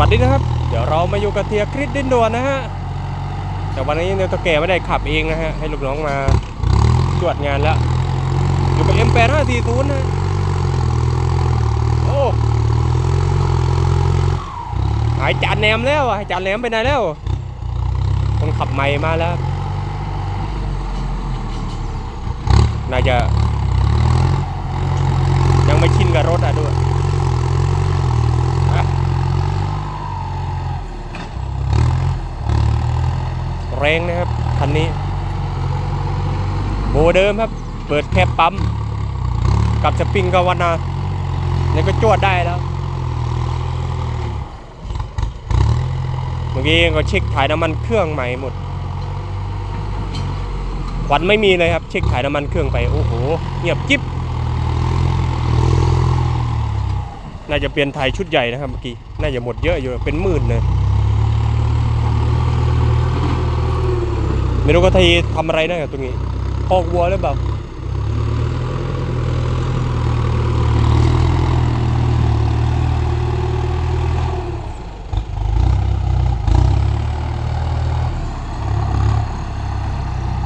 วัสดีนะครับ เดี๋ยวเรามาอยู่กับเทียคริสดินด่วนนะฮะ แต่วันนี้เนี่ยตัวแก่ไม่ได้ขับเองนะฮะ ให้ลูกน้องมาตรวจงานแล้ว อยู่กับ M8540 นะฮะโอ้หายจานแหนมแล้วอะหายจานแหนมไปไหนแล้วคนขับใหม่มาแล้ว น่าจะ ยังไม่ชินกับรถอะด้วย แรงนะครับคันนี้ โบเดิมครับ เปิดแคบปั๊ม กับสปริงกับวันนานี่ยก็จวดได้แล้ว เมื่อกี้ก็เช็คถ่ายน้ำมันเครื่องใหม่หมดควันไม่มีเลยครับ เช็คถ่ายน้ำมันเครื่องไปโอ้โหเงียบจิ๊บน่าจะเปลี่ยนไทยชุดใหญ่นะครับเมื่อกี้ น่าจะหมดเยอะอยู่เป็นหมื่นเลย ไม่รู้ก็ทีทำอะไรได้กับตรงนี้พอกวัวหรือเปล่า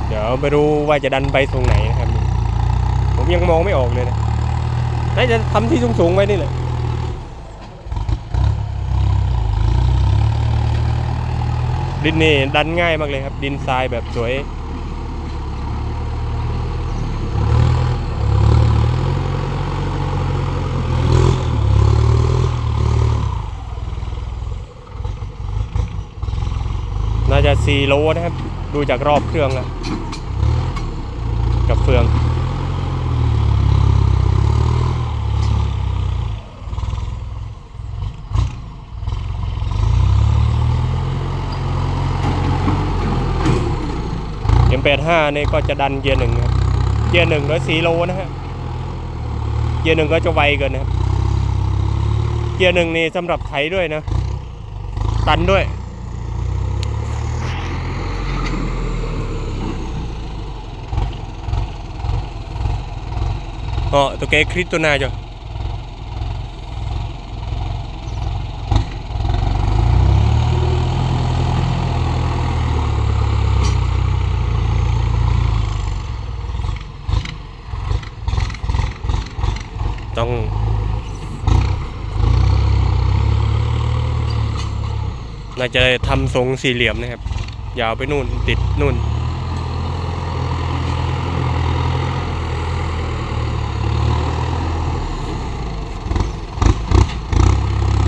เดี๋ยวไปดูว่าจะดันไปตรงไหนนะครับ ผมยังมองไม่ออกเลยนะน่าจะทำที่สูงๆไว้นี่แหละ ดินนี่ดันง่ายมากเลยครับ ดินทรายแบบสวยน่าจะ4โลนะครับ ดูจากรอบเครื่องแล้วกับเฟือง M85 นี่ก็จะดันเกียร์หนึ่งครับ เกียร์หนึ่งร้อยสี่โลนะฮะ เกียร์หนึ่งก็จะไวเกินนะเกียร์หนึ่งนี่สำหรับไถด้วยนะ ตันด้วย Ồ, tôi kể Kryptona cho. ต้อง น่าจะทำทรงสี่เหลี่ยมนะครับ ยาวไปนู่นติดนู่น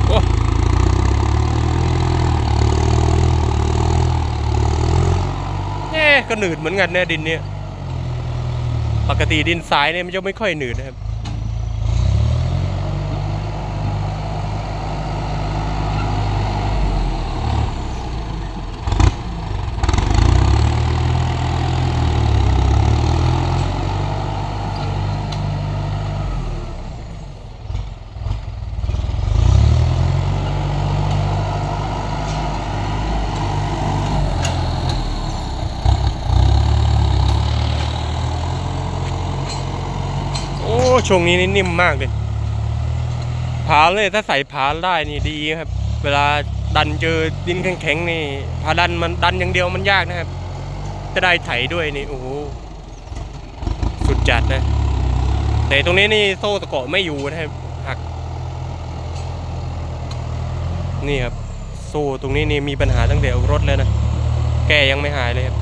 โอ้เอ๊ก็หนืดเหมือนกันเนี่ยดินเนี่ยปกติดินทรายเนี่ยมันจะไม่ค่อยหนืดนะครับ โอ้ ช่วงนี้นี่นิ่มมากเลยผาเลยถ้าใส่ผาได้นี่ดีครับ เวลาดันเจอดินแข็งๆนี่ผาดันมันดันอย่างเดียวมันยากนะครับ จะได้ไถด้วยนี่โอ้โหสุดจัดนะ แต่ตรงนี้นี่โซ่ตะเกาะไม่อยู่นะครับหัก นี่ครับ โซ่ตรงนี้นี่มีปัญหาตั้งแต่รถแล้วนะ แกยังไม่หายเลยครับ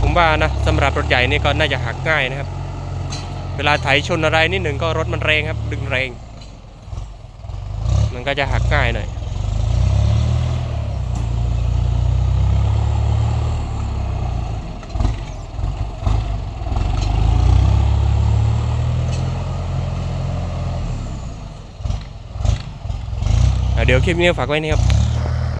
ผม ว่านะสำหรับรถใหญ่นี่ก็น่าจะหักง่ายนะครับ เวลาไถชนอะไรนิดหนึ่งก็รถมันแรงครับ ดึงแรง มันก็จะหักง่ายหน่อยเดี๋ยวคลิปนี้ฝากไว้นี่ครับ